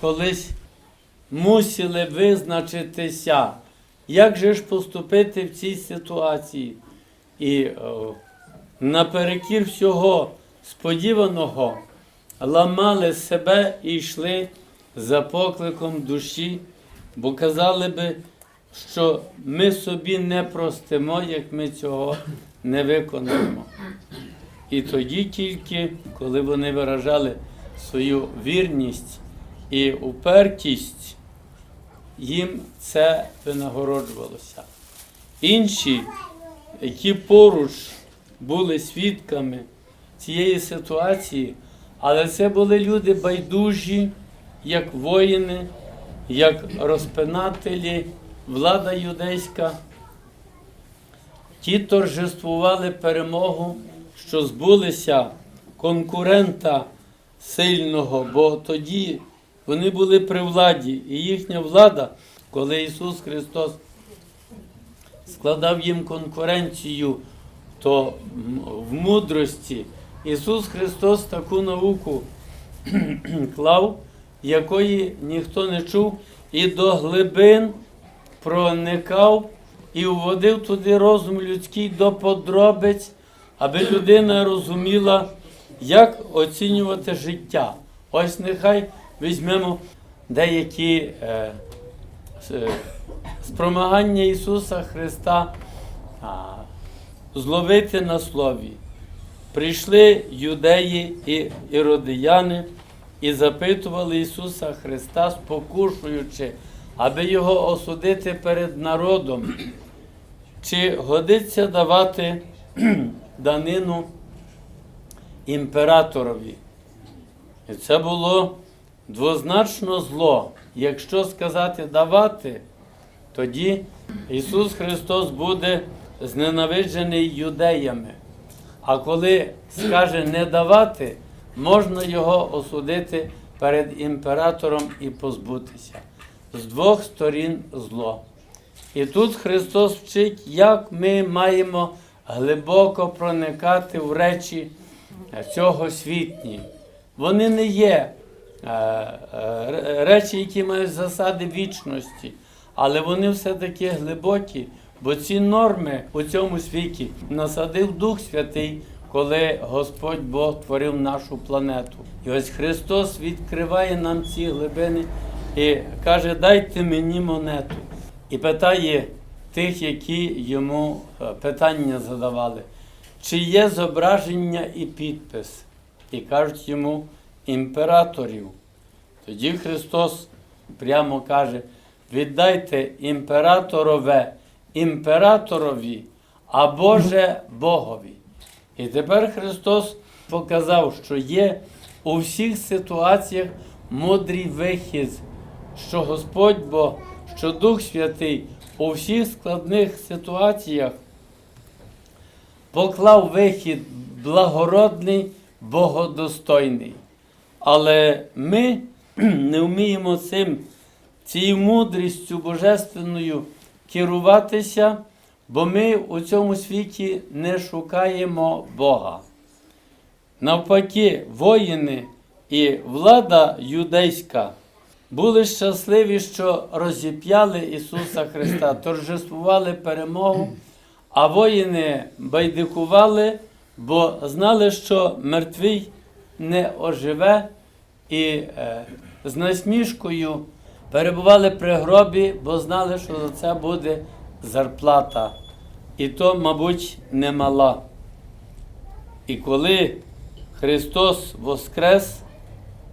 колись мусили визначитися, як же ж поступити в цій ситуації. І о, наперекір всього сподіваного ламали себе і йшли за покликом душі, бо казали би, що ми собі не простимо, як ми цього не виконаємо. І тоді тільки, коли вони виражали свою вірність і упертість, їм це винагороджувалося. Інші, які поруч були свідками цієї ситуації, але це були люди байдужі, як воїни, як розпинателі, влада юдейська. Ті торжествували перемогу, що збулися конкурента сильного, бо тоді вони були при владі, і їхня влада, коли Ісус Христос складав їм конкуренцію, то в мудрості Ісус Христос таку науку клав, якої ніхто не чув, і до глибин проникав і вводив туди розум людський до подробиць, аби людина розуміла, як оцінювати життя. Ось нехай візьмемо деякі е, е, спромагання Ісуса Христа а, зловити на слові. Прийшли юдеї і іродияни і запитували Ісуса Христа, спокушуючи, аби його осудити перед народом, чи годиться давати данину імператорові. І це було двозначно зло. Якщо сказати давати, тоді Ісус Христос буде зненавиджений юдеями. А коли скаже не давати, можна його осудити перед імператором і позбутися. З двох сторін зло. І тут Христос вчить, як ми маємо глибоко проникати в речі цього світні. Вони не є речі, які мають засади вічності, але вони все-таки глибокі, бо ці норми у цьому світі насадив Дух Святий, коли Господь Бог творив нашу планету. І ось Христос відкриває нам ці глибини і каже: дайте мені монету. І питає тих, які йому е, питання задавали, чи є зображення і підпис. І кажуть йому імператорів. Тоді Христос прямо каже: віддайте імператорове імператорові, а Боже Богові. І тепер Христос показав, що є у всіх ситуаціях мудрий вихід, що Господь Бог, що Дух Святий у всіх складних ситуаціях поклав вихід благородний, богодостойний. Але ми не вміємо цим, цією мудрістю божественною керуватися, бо ми у цьому світі не шукаємо Бога. Навпаки, воїни і влада юдейська були щасливі, що розіп'яли Ісуса Христа, торжествували перемогу, а воїни байдикували, бо знали, що мертвий не оживе, і е, з насмішкою перебували при гробі, бо знали, що за це буде зарплата. І то, мабуть, немала. І коли Христос воскрес,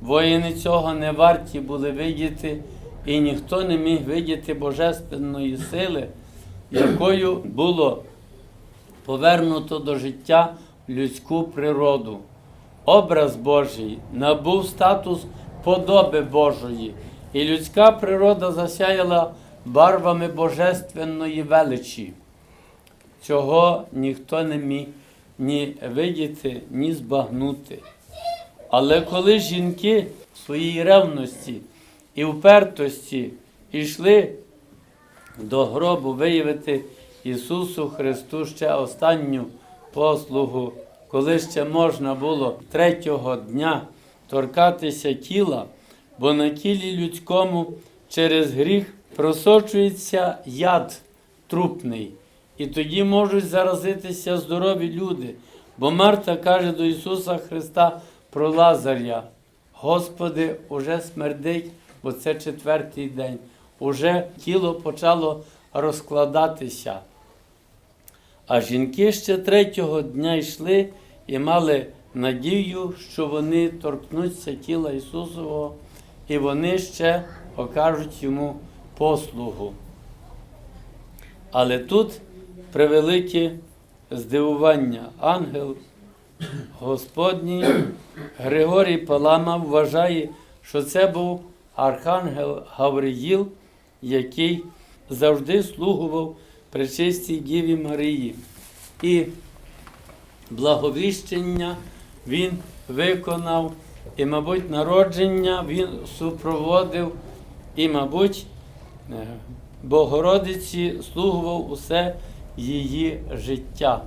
воїни цього не варті були видіти, і ніхто не міг видіти божественної сили, якою було повернуто до життя людську природу. Образ Божий набув статус подоби Божої, і людська природа засяяла барвами божественної величі. Цього ніхто не міг ні видіти, ні збагнути. Але коли жінки в своїй ревності і впертості йшли до гробу виявити Ісусу Христу ще останню послугу, коли ще можна було третього дня торкатися тіла, бо на тілі людському через гріх просочується яд трупний, і тоді можуть заразитися здорові люди. Бо Марта каже до Ісуса Христа про Лазаря: Господи, уже смердить, бо це четвертий день. Уже тіло почало розкладатися. А жінки ще третього дня йшли і мали надію, що вони торкнуться тіла Ісусового, і вони ще окажуть йому послугу. Але тут превелике здивування. Ангел Господній Григорій Палама вважає, що це був архангел Гавриїл, який завжди слугував Пречистій Діві Марії. І благовіщення він виконав, і, мабуть, народження він супроводив, і, мабуть, е, Богородиці слугував усе її життя.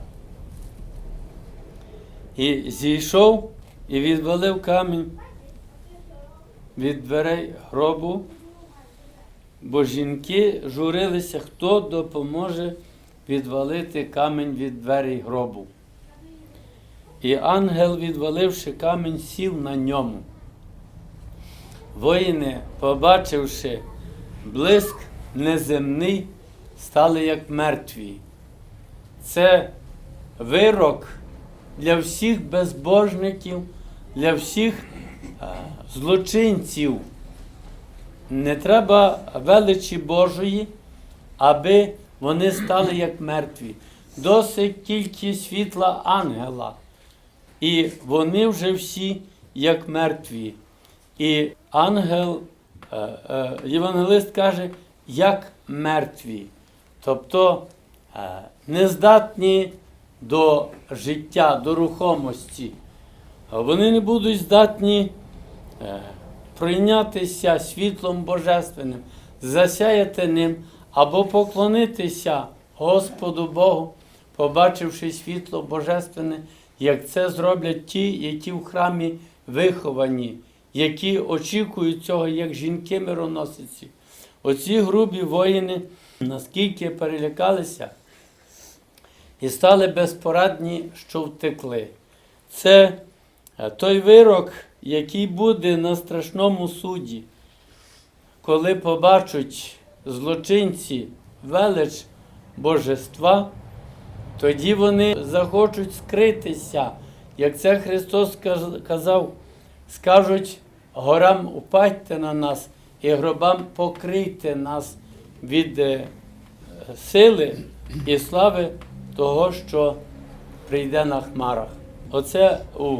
І зійшов і відвалив камінь від дверей гробу, бо жінки журилися, хто допоможе відвалити камінь від дверей гробу. І ангел, відваливши камінь, сів на ньому. Воїни, побачивши блиск неземний, стали як мертві. Це вирок для всіх безбожників, для всіх злочинців. Не треба величі Божої, аби вони стали як мертві. Досить тільки світла ангела. І вони вже всі як мертві. І ангел, е, е, євангелист каже, як мертві. Тобто е, нездатні до життя, до рухомості. Вони не будуть здатні прийнятися світлом божественним, засяяти ним або поклонитися Господу Богу, побачивши світло божественне, як це зроблять ті, які в храмі виховані, які очікують цього, як жінки мироносиці. Оці грубі воїни наскільки перелякалися і стали безпорадні, що втекли. Це е, той вирок, який буде на страшному суді, коли побачать злочинці велич божества, тоді вони захочуть скритися, як це Христос казав, скажуть горам упадьте на нас і гробам покрийте нас від е, сили і слави того, що прийде на хмарах. Оце у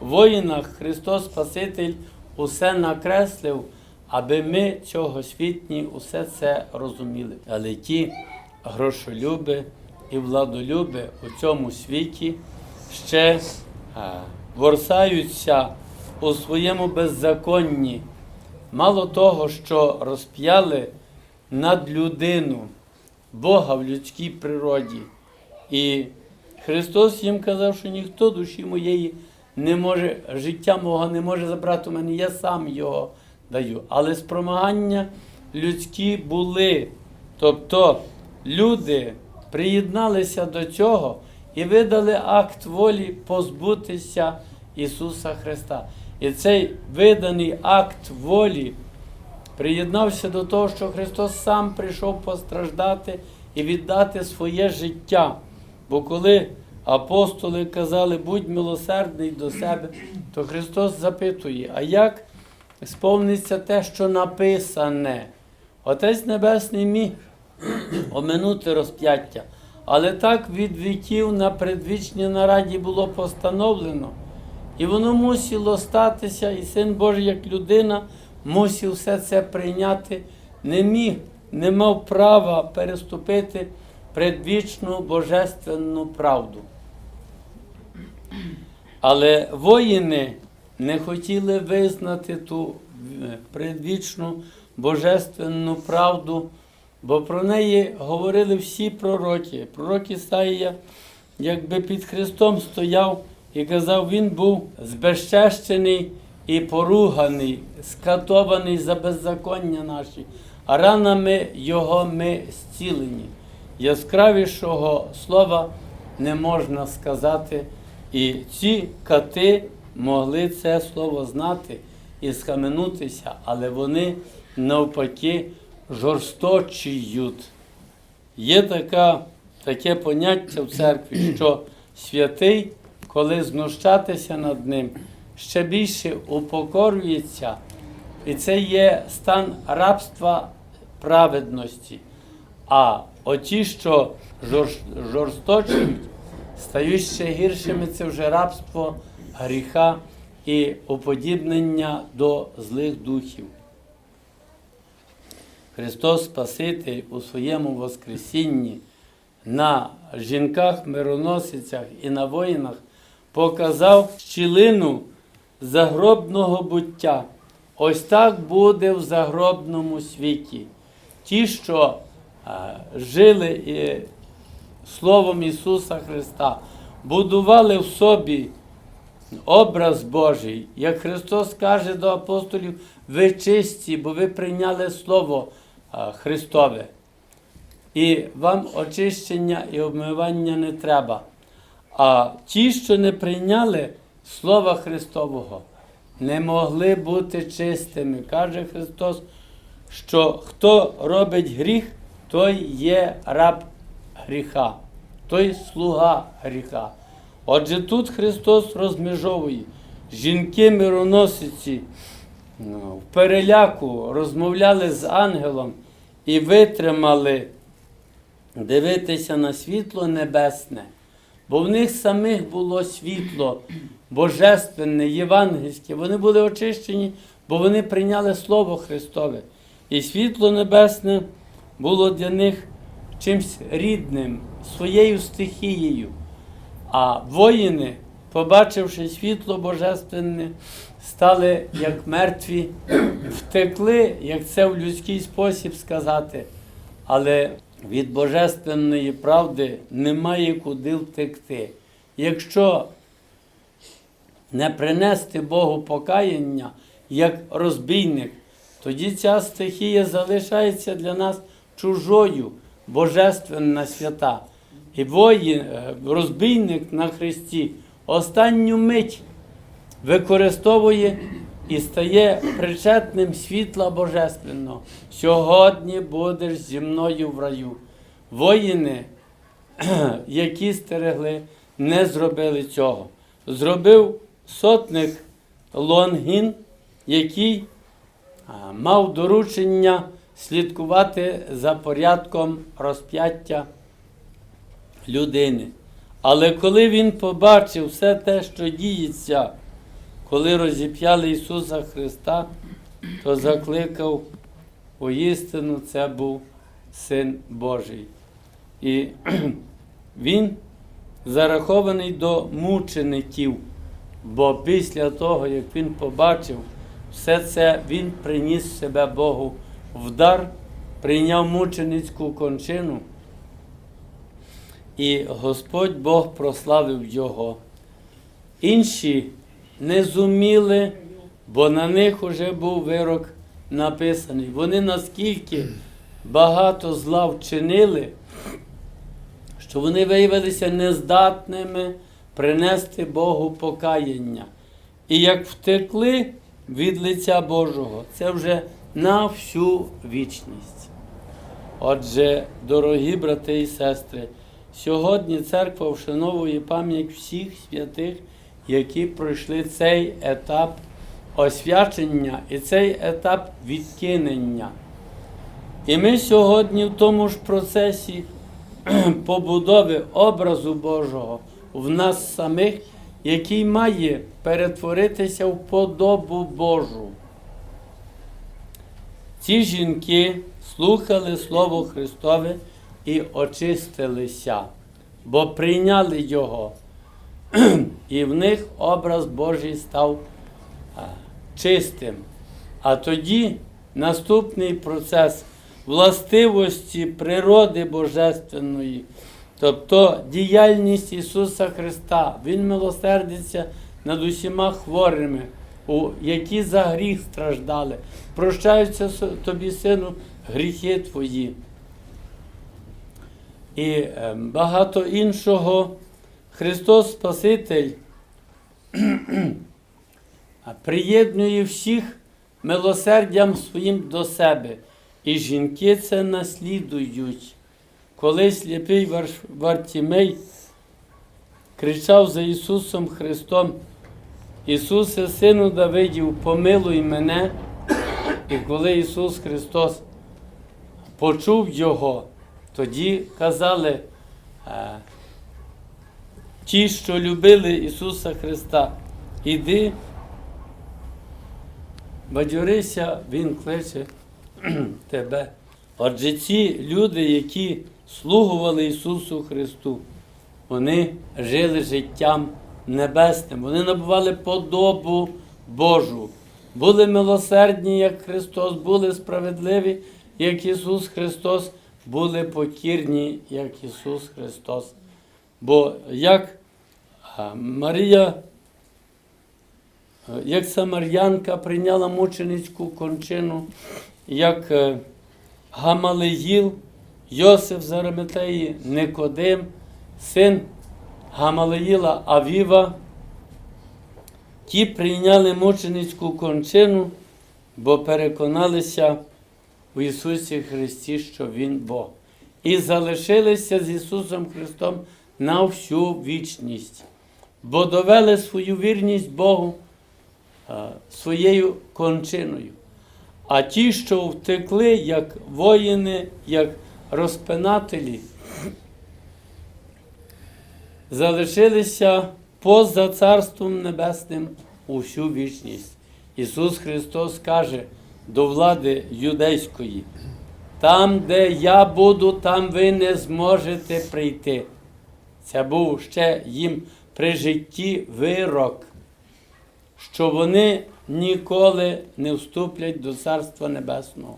воїнах Христос Спаситель усе накреслив, аби ми цього світні усе це розуміли. Але ті грошолюби і владолюби у цьому світі ще а, ворсаються у своєму беззаконні. Мало того, що розп'яли над людину Бога в людській природі. І Христос їм казав, що ніхто душі моєї не може, життя мого не може забрати у мене, я сам його даю. Але спромагання людські були. Тобто люди приєдналися до цього і видали акт волі позбутися Ісуса Христа. І цей виданий акт волі приєднався до того, що Христос сам прийшов постраждати і віддати своє життя. Бо коли апостоли казали, будь милосердний до себе, то Христос запитує, а як сповниться те, що написане? Отець Небесний міг оминути розп'яття. Але так від віків на предвічній нараді було постановлено, і воно мусило статися, і Син Божий, як людина, мусив все це прийняти, не міг, не мав права переступити предвічну божественну правду. Але воїни не хотіли визнати ту е, предвічну божественну правду, бо про неї говорили всі пророки. Пророк Ісаїя, якби під Христом стояв і казав, він був збезчещений і поруганий, скатований за беззаконня наші, а ранами Його ми зцілені. Яскравішого слова не можна сказати. І ці кати могли це слово знати і схаменутися, але вони навпаки жорсточіють. Є така, таке поняття в церкві, що святий, коли знущатися над ним, ще більше упокорюється, і це є стан рабства праведності. А оті, що жор- жорсточують, стають ще гіршими, це вже рабство гріха і уподібнення до злих духів. Христос Спаситель у своєму Воскресінні на жінках-мироносицях і на воїнах показав щілину загробного буття. Ось так буде в загробному світі. Ті, що е, жили е, Словом Ісуса Христа, будували в собі образ Божий, як Христос каже до апостолів, ви чисті, бо ви прийняли Слово Христове. І вам очищення і обмивання не треба. А ті, що не прийняли Слова Христового, не могли бути чистими. Каже Христос, що хто робить гріх, той є раб гріха, той слуга гріха. Отже, тут Христос розмежовує жінки мироносиці ну, в переляку розмовляли з ангелом і витримали дивитися на світло небесне, бо в них самих було світло божественне, євангельське. Вони були очищені, бо вони прийняли Слово Христове. І світло небесне було для них чимсь рідним, своєю стихією. А воїни, побачивши світло божественне, стали як мертві, втекли, як це в людський спосіб сказати. Але від божественної правди немає куди втекти. Якщо не принести Богу покаяння як розбійник, тоді ця стихія залишається для нас чужою, божественна свята. І воїн, е, розбійник на Христі останню мить використовує і стає причетним світла Божественного. Сьогодні будеш зі мною в раю. Воїни, які стерегли, не зробили цього. Зробив сотник Лонгін, який мав доручення слідкувати за порядком розп'яття людини. Але коли він побачив все те, що діється, коли розіп'яли Ісуса Христа, то закликав воістину це був Син Божий. І він зарахований до мучеників, бо після того, як він побачив все це, він приніс себе Богу в дар, прийняв мученицьку кончину. І Господь Бог прославив його. Інші не зуміли, бо на них уже був вирок написаний. Вони наскільки багато зла вчинили, що вони виявилися нездатними принести Богу покаяння. І як втекли від лиця Божого, це вже на всю вічність. Отже, дорогі брати і сестри, сьогодні церква вшановує пам'ять всіх святих, які пройшли цей етап освячення і цей етап відкинення. І ми сьогодні в тому ж процесі побудови образу Божого в нас самих, який має перетворитися в подобу Божу. Ці жінки слухали Слово Христове і очистилися, бо прийняли Його, і в них образ Божий став чистим. А тоді наступний процес властивості природи Божественної, тобто діяльність Ісуса Христа, Він милосердиться над усіма хворими, які за гріх страждали. Прощаються тобі, сину, гріхи твої. І е, багато іншого Христос Спаситель приєднує всіх милосердям своїм до себе. І жінки це наслідують. Коли сліпий Вар- Вартімей кричав за Ісусом Христом, Ісусе, Сину Давидів, помилуй мене. І коли Ісус Христос почув Його, тоді казали е, ті, що любили Ісуса Христа, іди, бадьорися, Він кличе тебе. Отже, ці люди, які слугували Ісусу Христу, вони жили життям небесним, вони набували подобу Божу, були милосердні, як Христос, були справедливі, як Ісус Христос, були покірні, як Ісус Христос. Бо як Марія, е, як Самарянка прийняла мученицьку кончину, як е, Гамалеїл, Йосиф з Никодим, син Гамалеїла Авіва, ті прийняли мученицьку кончину, бо переконалися у Ісусі Христі, що Він Бог. І залишилися з Ісусом Христом на всю вічність, бо довели свою вірність Богу е, своєю кончиною. А ті, що втекли, як воїни, як розпинателі, залишилися поза Царством Небесним у всю вічність. Ісус Христос каже до влади юдейської, там, де я буду, там ви не зможете прийти. Це був ще їм при житті вирок, що вони ніколи не вступлять до Царства Небесного.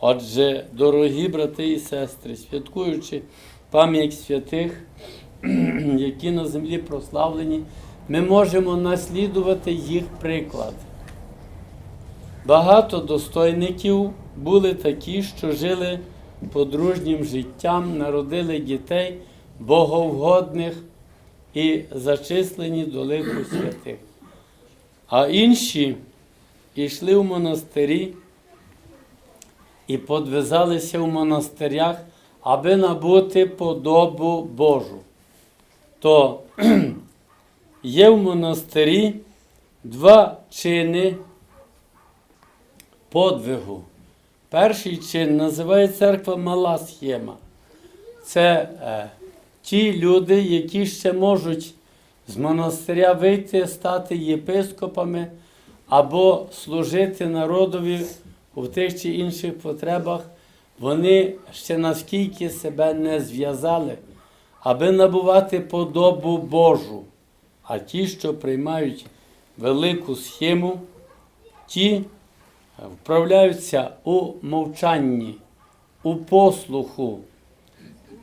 Отже, дорогі брати і сестри, святкуючи пам'ять святих, які на землі прославлені, ми можемо наслідувати їх приклад. Багато достойників були такі, що жили подружнім життям, народили дітей боговгодних і зачислені до лику святих. А інші йшли в монастирі і подвизалися в монастирях, аби набути подобу Божу. То є в монастирі два чини подвигу. Перший чин називає церква Мала Схема. Це е, ті люди, які ще можуть з монастиря вийти, стати єпископами або служити народові у тих чи інших потребах, вони ще наскільки себе не зв'язали, аби набувати подобу Божу. А ті, що приймають велику схему, ті вправляються у мовчанні, у послуху.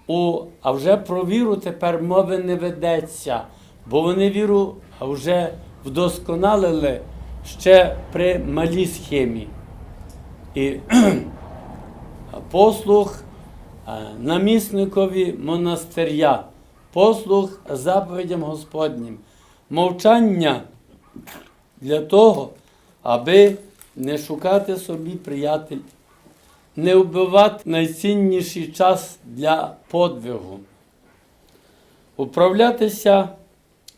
У, а вже про віру тепер мови не ведеться, бо вони віру вже вдосконалили ще при малій схемі. І послух е, намісникові монастиря, послух заповідям Господнім, мовчання для того, аби не шукати собі приятель, не вбивати найцінніший час для подвигу, управлятися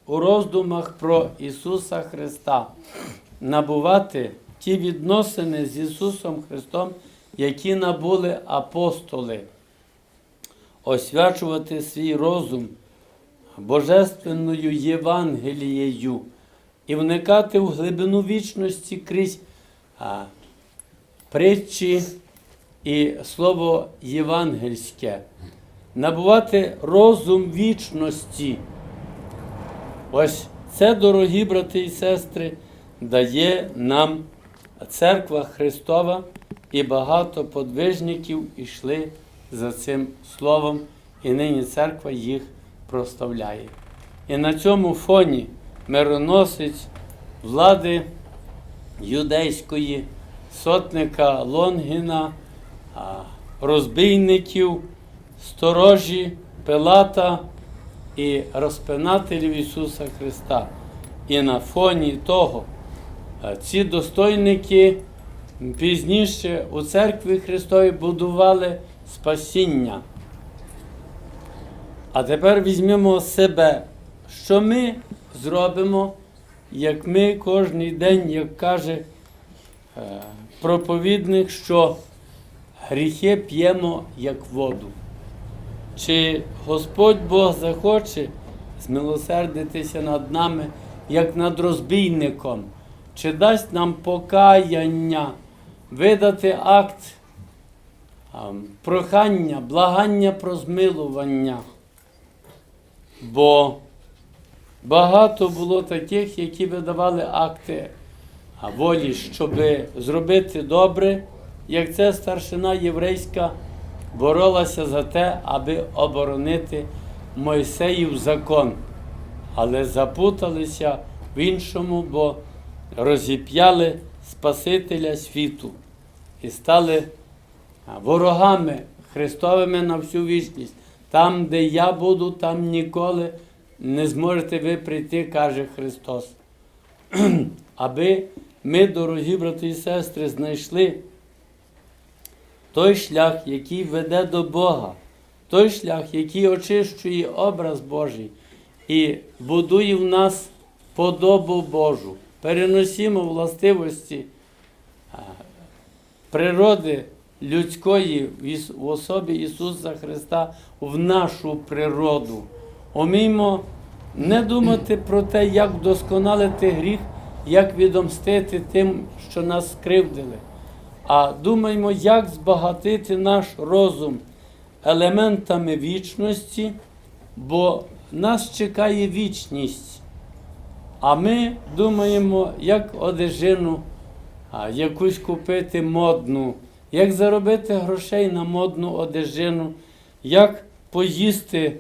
у роздумах про Ісуса Христа, набувати ті відносини з Ісусом Христом, які набули апостоли, освячувати свій розум Божественною Євангелією і вникати в глибину вічності крізь а, притчі і слово євангельське, набувати розум вічності. Ось це, дорогі брати і сестри, дає нам церква Христова, і багато подвижників ішли за цим словом, і нині церква їх прославляє. І на цьому фоні мироносець влади юдейської, сотника Лонгіна, розбійників, сторожі Пилата і розпинателів Ісуса Христа. І на фоні того е, ці достойники пізніше у церкві Христовій будували спасіння. А тепер візьмемо себе, що ми зробимо, як ми кожен день, як каже е, проповідник, що гріхи п'ємо як воду. Чи Господь Бог захоче змилосердитися над нами, як над розбійником, чи дасть нам покаяння, видати акт а, прохання, благання про змилування. Бо багато було таких, які видавали акти волі, щоб зробити добре, як це старшина єврейська боролася за те, аби оборонити Мойсеїв закон. Але запуталися в іншому, бо розіп'яли Спасителя світу і стали ворогами Христовими на всю вічність. Там, де я буду, там ніколи не зможете ви прийти, каже Христос. Аби ми, дорогі брати і сестри, знайшли той шлях, який веде до Бога, той шлях, який очищує образ Божий і будує в нас подобу Божу, переносимо властивості природи людської в особі Ісуса Христа в нашу природу. Уміймо не думати про те, як вдосконалити гріх, як відомстити тим, що нас скривдили, а думаємо, як збагатити наш розум елементами вічності, бо нас чекає вічність. А ми думаємо, як одежину якусь купити модну, як заробити грошей на модну одежину, як поїсти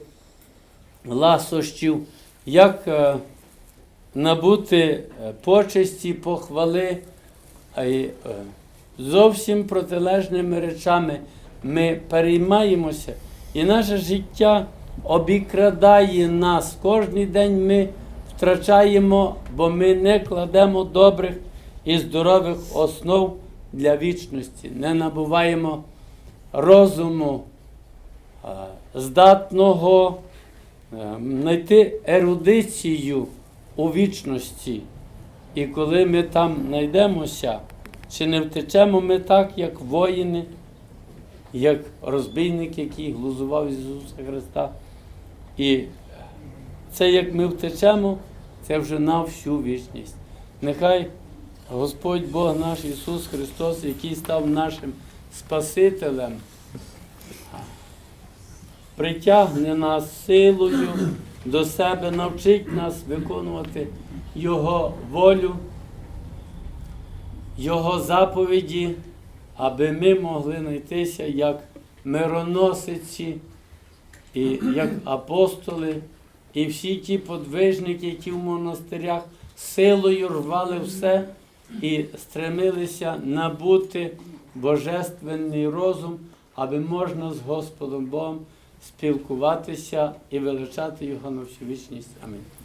ласощів, як е, набути е, почесті, похвали. Зовсім протилежними речами ми переймаємося, і наше життя обікрадає нас. Кожен день ми втрачаємо, бо ми не кладемо добрих і здорових основ для вічності, не набуваємо розуму, е, здатного е, знайти ерудицію у вічності. І коли ми там знайдемося, чи не втечемо ми так, як воїни, як розбійник, який глузував Ісуса Христа. І це як ми втечемо, це вже на всю вічність. Нехай Господь Бог наш Ісус Христос, який став нашим Спасителем, притягне нас силою до себе, навчить нас виконувати Його волю, Його заповіді, аби ми могли знайтися як мироносиці, і як апостоли, і всі ті подвижники, які в монастирях силою рвали все і стремилися набути божественний розум, аби можна з Господом Богом спілкуватися і величати Його на всю вічність. Амінь.